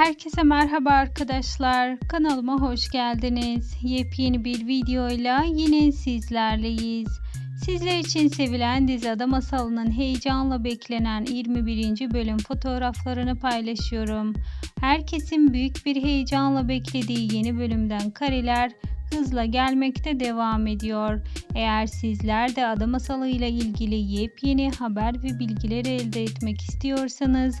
Herkese merhaba arkadaşlar. Kanalıma hoş geldiniz. Yepyeni bir videoyla yine sizlerleyiz. Sizler için sevilen dizi Ada Masalı'nın heyecanla beklenen 21. bölüm fotoğraflarını paylaşıyorum. Herkesin büyük bir heyecanla beklediği yeni bölümden kareler hızla gelmekte devam ediyor. Eğer sizler de Ada Masalı ile ilgili yepyeni haber ve bilgileri elde etmek istiyorsanız